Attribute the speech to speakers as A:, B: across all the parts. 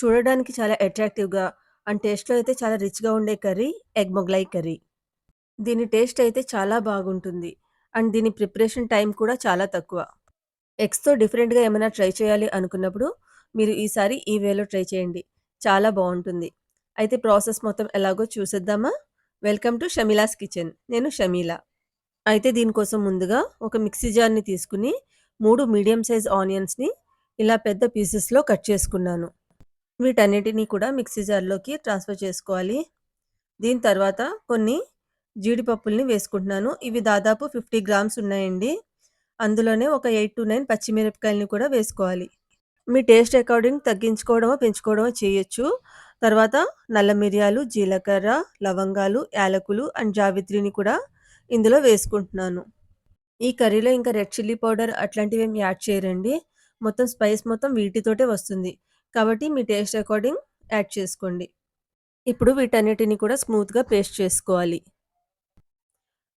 A: చూడడానికి చాలా అట్రాక్టివ్‌గా అండ్ టేస్ట్‌లో అయితే చాలా రిచ్‌గా ఉండే కర్రీ ఎగ్ మొగ్లై కర్రీ. దీని టేస్ట్ అయితే చాలా బాగుంటుంది. అండ్ దీని ప్రిపరేషన్ టైం కూడా చాలా తక్కువ. ఎగ్స్‌తో డిఫరెంట్‌గా ఏమైనా ట్రై చేయాలి అనుకున్నప్పుడు మీరు ఈసారి ఈ వేలో ట్రై చేయండి. చాలా బాగుంటుంది అయితే ప్రాసెస్ మొత్తం ఎలాగో చూసేద్దామా? Welcome to Shamila's kitchen. నేను షమీలా. అయితే దీనికోసం ముందుగా ఒక మిక్సీ జార్‌ని తీసుకుని మూడు మీడియం సైజ్ ఆనియన్స్‌ని ఇలా పెద్ద పీసెస్‌లో కట్ చేసుకున్నాను. వీటన్నిటినీ కూడా మిక్సీ జార్‌లోకి ట్రాన్స్‌ఫర్ చేసుకోవాలి. దీని తర్వాత కొన్ని జీడిపప్పుల్ని వేసుకుంటున్నాను. ఇవి దాదాపు 50 గ్రామ్స్ ఉన్నాయండి. అందులోనే ఒక 8-9 పచ్చిమిరపకాయలని కూడా వేసుకోవాలి. మీ టేస్ట్ అకార్డింగ్ తగ్గించుకోవడమో, పెంచుకోవడమో చేయొచ్చు. తర్వాత నల్ల మిరియాలు, జీలకర్ర, లవంగాలు, యాలకులు అండ్ జావిత్రిని కూడా ఇందులో వేసుకుంటున్నాను. ఈ కర్రీలో ఇంకా రెడ్ చిల్లీ పౌడర్ అట్లాంటివి ఏమి యాడ్ చేయరండి. మొత్తం స్పైస్ మొత్తం వీటితోటే వస్తుంది. కాబట్టి మీ టేస్ట్ అకార్డింగ్ యాడ్ చేసుకోండి. ఇప్పుడు వీటన్నిటిని కూడా స్మూత్‌గా పేస్ట్ చేసుకోవాలి.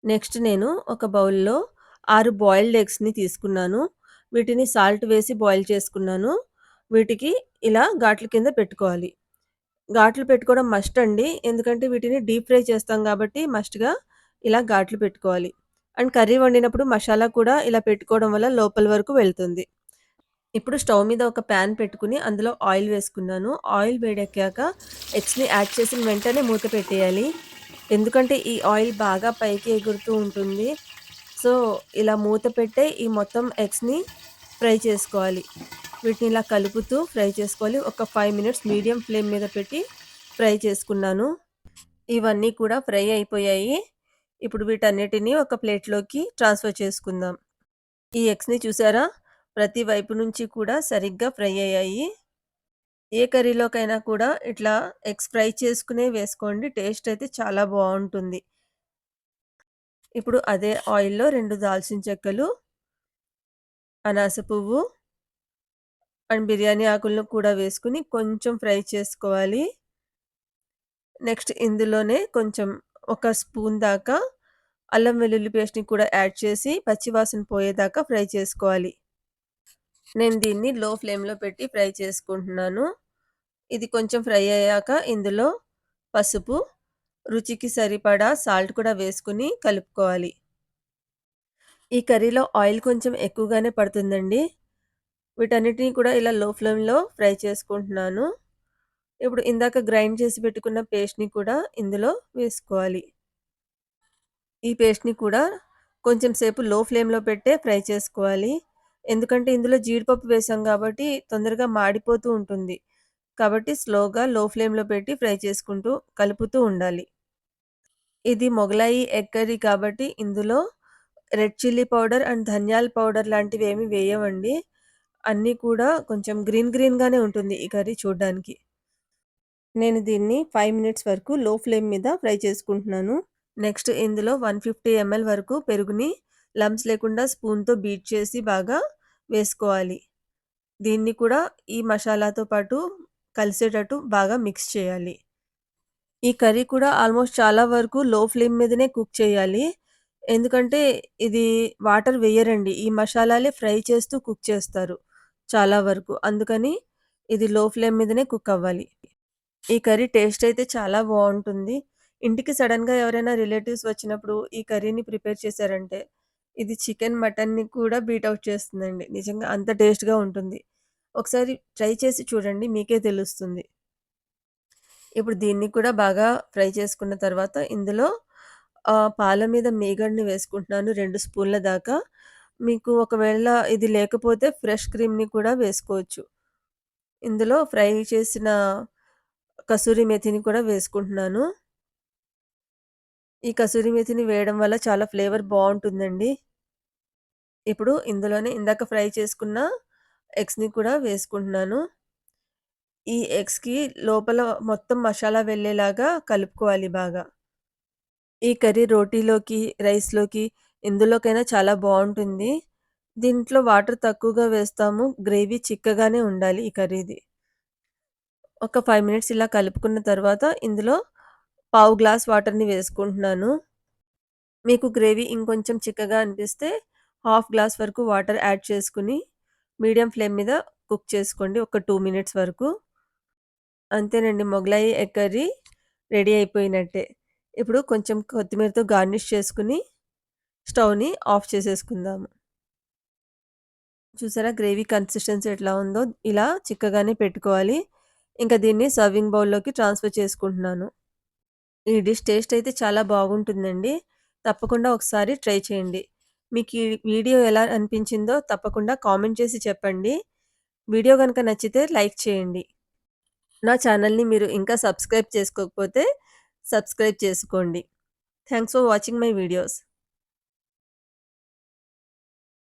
A: నెక్స్ట్ నేను ఒక బౌల్‌లో ఆరు బాయిల్డ్ ఎగ్స్‌ని తీసుకున్నాను. వీటిని సాల్ట్ వేసి బాయిల్ చేసుకున్నాను. వీటికి ఇలా ఘాట్ల కింద పెట్టుకోవాలి. ఘాట్లు పెట్టుకోవడం మస్ట్ అండి. ఎందుకంటే వీటిని డీప్ ఫ్రై చేస్తాం కాబట్టి మస్ట్‌గా ఇలా ఘాట్లు పెట్టుకోవాలి. అండ్ కర్రీ వండినప్పుడు మసాలా కూడా ఇలా పెట్టుకోవడం వల్ల లోపల వరకు వెళ్తుంది. ఇప్పుడు స్టవ్ మీద ఒక ప్యాన్ పెట్టుకొని అందులో ఆయిల్ వేసుకున్నాను. ఆయిల్ వేడెక్కాక ఎగ్స్‌ని యాడ్ చేసిన వెంటనే మూత పెట్టేయాలి. ఎందుకంటే ఈ ఆయిల్ బాగా పైకి ఎగురుతూ ఉంటుంది. సో, ఇలా మూత పెట్టే ఈ మొత్తం ఎగ్స్‌ని ఫ్రై చేసుకోవాలి. వీటిని ఇలా కలుపుతూ ఫ్రై చేసుకోవాలి. ఒక ఫైవ్ మినిట్స్ మీడియం ఫ్లేమ్ మీద పెట్టి ఫ్రై చేసుకున్నాను. ఇవన్నీ కూడా ఫ్రై అయిపోయాయి. ఇప్పుడు వీటన్నిటిని ఒక ప్లేట్‌లోకి ట్రాన్స్‌ఫర్ చేసుకుందాం. ఈ ఎగ్స్‌ని చూసారా? ప్రతి వైపు నుంచి కూడా సరిగ్గా ఫ్రై అయ్యాయి. ఏ కర్రీలోకైనా కూడా ఇట్లా ఎగ్స్ ఫ్రై చేసుకునే వేసుకోండి. టేస్ట్ అయితే చాలా బాగుంటుంది ఇప్పుడు అదే ఆయిల్‌లో రెండు దాల్చిన చెక్కలు అనాస పువ్వు అండ్ బిర్యానీ ఆకులను కూడా వేసుకుని కొంచెం ఫ్రై చేసుకోవాలి. నెక్స్ట్ ఇందులోనే కొంచెం ఒక స్పూన్ దాకా అల్లం వెల్లుల్లి పేస్ట్‌ని కూడా యాడ్ చేసి పచ్చివాసన పోయేదాకా ఫ్రై చేసుకోవాలి. నేను దీన్ని లో ఫ్లేమ్‌లో పెట్టి ఫ్రై చేసుకుంటున్నాను. ఇది కొంచెం ఫ్రై అయ్యాక ఇందులో పసుపు, రుచికి సరిపడా సాల్ట్ కూడా వేసుకుని కలుపుకోవాలి. ఈ కర్రీలో ఆయిల్ కొంచెం ఎక్కువగానే పడుతుందండి. వీటన్నిటిని కూడా ఇలా లో ఫ్లేమ్‌లో ఫ్రై చేసుకుంటున్నాను. ఇప్పుడు ఇందాక గ్రైండ్ చేసి పెట్టుకున్న పేస్ట్‌ని కూడా ఇందులో వేసుకోవాలి. ఈ పేస్ట్‌ని కూడా కొంచెం సేపు లో ఫ్లేమ్‌లో పెట్టే ఫ్రై చేసుకోవాలి. ఎందుకంటే ఇందులో జీడిపప్పు వేసాం కాబట్టి తొందరగా మాడిపోతూ ఉంటుంది. కాబట్టి స్లోగా లో ఫ్లేమ్‌లో పెట్టి ఫ్రై చేసుకుంటూ కలుపుతూ ఉండాలి. ఇది మొగలాయి ఎగ్ కర్రీ కాబట్టి ఇందులో రెడ్ చిల్లీ పౌడర్ అండ్ ధనియాల పౌడర్ లాంటివి ఏమి వేయమండి. అన్నీ కూడా కొంచెం గ్రీన్ గ్రీన్‌గానే ఉంటుంది ఈ కర్రీ చూడడానికి నేను దీన్ని ఫైవ్ మినిట్స్ వరకు లో ఫ్లేమ్ మీద ఫ్రై చేసుకుంటున్నాను. నెక్స్ట్ ఇందులో 150 ఎంఎల్ వరకు పెరుగుని లంప్స్ లేకుండా స్పూన్‌తో బీట్ చేసి బాగా వేసుకోవాలి. దీన్ని కూడా ఈ మసాలాతో పాటు కలిసేటట్టు బాగా మిక్స్ చేయాలి. ఈ కర్రీ కూడా ఆల్మోస్ట్ చాలా వరకు లో ఫ్లేమ్ మీదనే కుక్ చేయాలి. ఎందుకంటే ఇది వాటర్ వేయరండి. ఈ మసాలాలే ఫ్రై చేస్తూ కుక్ చేస్తారు చాలా వరకు. అందుకని ఇది లో ఫ్లేమ్ మీదనే కుక్ అవ్వాలి. ఈ కర్రీ టేస్ట్ అయితే చాలా బాగుంటుంది ఇంటికి సడన్గా ఎవరైనా రిలేటివ్స్ వచ్చినప్పుడు ఈ కర్రీని ప్రిపేర్ చేశారంటే ఇది చికెన్, మటన్‌ని కూడా బీట్ ఔట్ చేస్తుందండి. నిజంగా అంత టేస్ట్‌గా ఉంటుంది. ఒకసారి ట్రై చేసి చూడండి మీకే తెలుస్తుంది. ఇప్పుడు దీన్ని కూడా బాగా ఫ్రై చేసుకున్న తర్వాత ఇందులో ఆహ్, పాల మీద మీగడని వేసుకుంటున్నాను 2 స్పూన్ల దాకా. మీకు ఒకవేళ ఇది లేకపోతే ఫ్రెష్ క్రీమ్‌ని కూడా వేసుకోవచ్చు. ఇందులో ఫ్రై చేసిన కసూరి మెథిని కూడా వేసుకుంటున్నాను. ఈ కసూరి మేథిని వేయడం వల్ల చాలా ఫ్లేవర్ బాగుంటుందండి ఇప్పుడు ఇందులోనే ఇందాక ఫ్రై చేసుకున్న ఎగ్స్‌ని కూడా వేసుకుంటున్నాను. ఈ ఎగ్స్‌కి లోపల మొత్తం మసాలా వెళ్ళేలాగా కలుపుకోవాలి బాగా. ఈ కర్రీ రోటీలోకి, రైస్‌లోకి ఎందులోకైనా చాలా బాగుంటుంది దీంట్లో వాటర్ తక్కువగా వేస్తాము. గ్రేవీ చిక్కగానే ఉండాలి ఈ కర్రీది. ఒక ఫైవ్ మినిట్స్ ఇలా కలుపుకున్న తర్వాత ఇందులో పావు గ్లాస్ వాటర్‌ని వేసుకుంటున్నాను. మీకు గ్రేవీ ఇంకొంచెం చిక్కగా అనిపిస్తే హాఫ్ గ్లాస్ వరకు వాటర్ యాడ్ చేసుకుని మీడియం ఫ్లేమ్ మీద కుక్ చేసుకోండి ఒక టూ మినిట్స్ వరకు. అంతేనండి మొగలాయి ఎగ్ కర్రీ రెడీ అయిపోయినట్టే. ఇప్పుడు కొంచెం కొత్తిమీరతో గార్నిష్ చేసుకుని స్టవ్‌ని ఆఫ్ చేసేసుకుందాము. చూసారా గ్రేవీ కన్సిస్టెన్సీ ఎట్లా ఉందో ఇలా చిక్కగానే పెట్టుకోవాలి. ఇంకా దీన్ని సర్వింగ్ బౌల్‌లోకి ట్రాన్స్‌ఫర్ చేసుకుంటున్నాను. ఈ డిష్ టేస్ట్ అయితే చాలా బాగుంటుందండి. తప్పకుండా ఒకసారి ట్రై చేయండి. మీకు ఈ వీడియో ఎలా అనిపించిందో తప్పకుండా కామెంట్ చేసి చెప్పండి. వీడియో కనుక నచ్చితే లైక్ చేయండి. నా ఛానల్‌ని మీరు ఇంకా సబ్స్క్రైబ్ చేసుకోకపోతే సబ్స్క్రైబ్ చేసుకోండి. Thanks for watching my videos.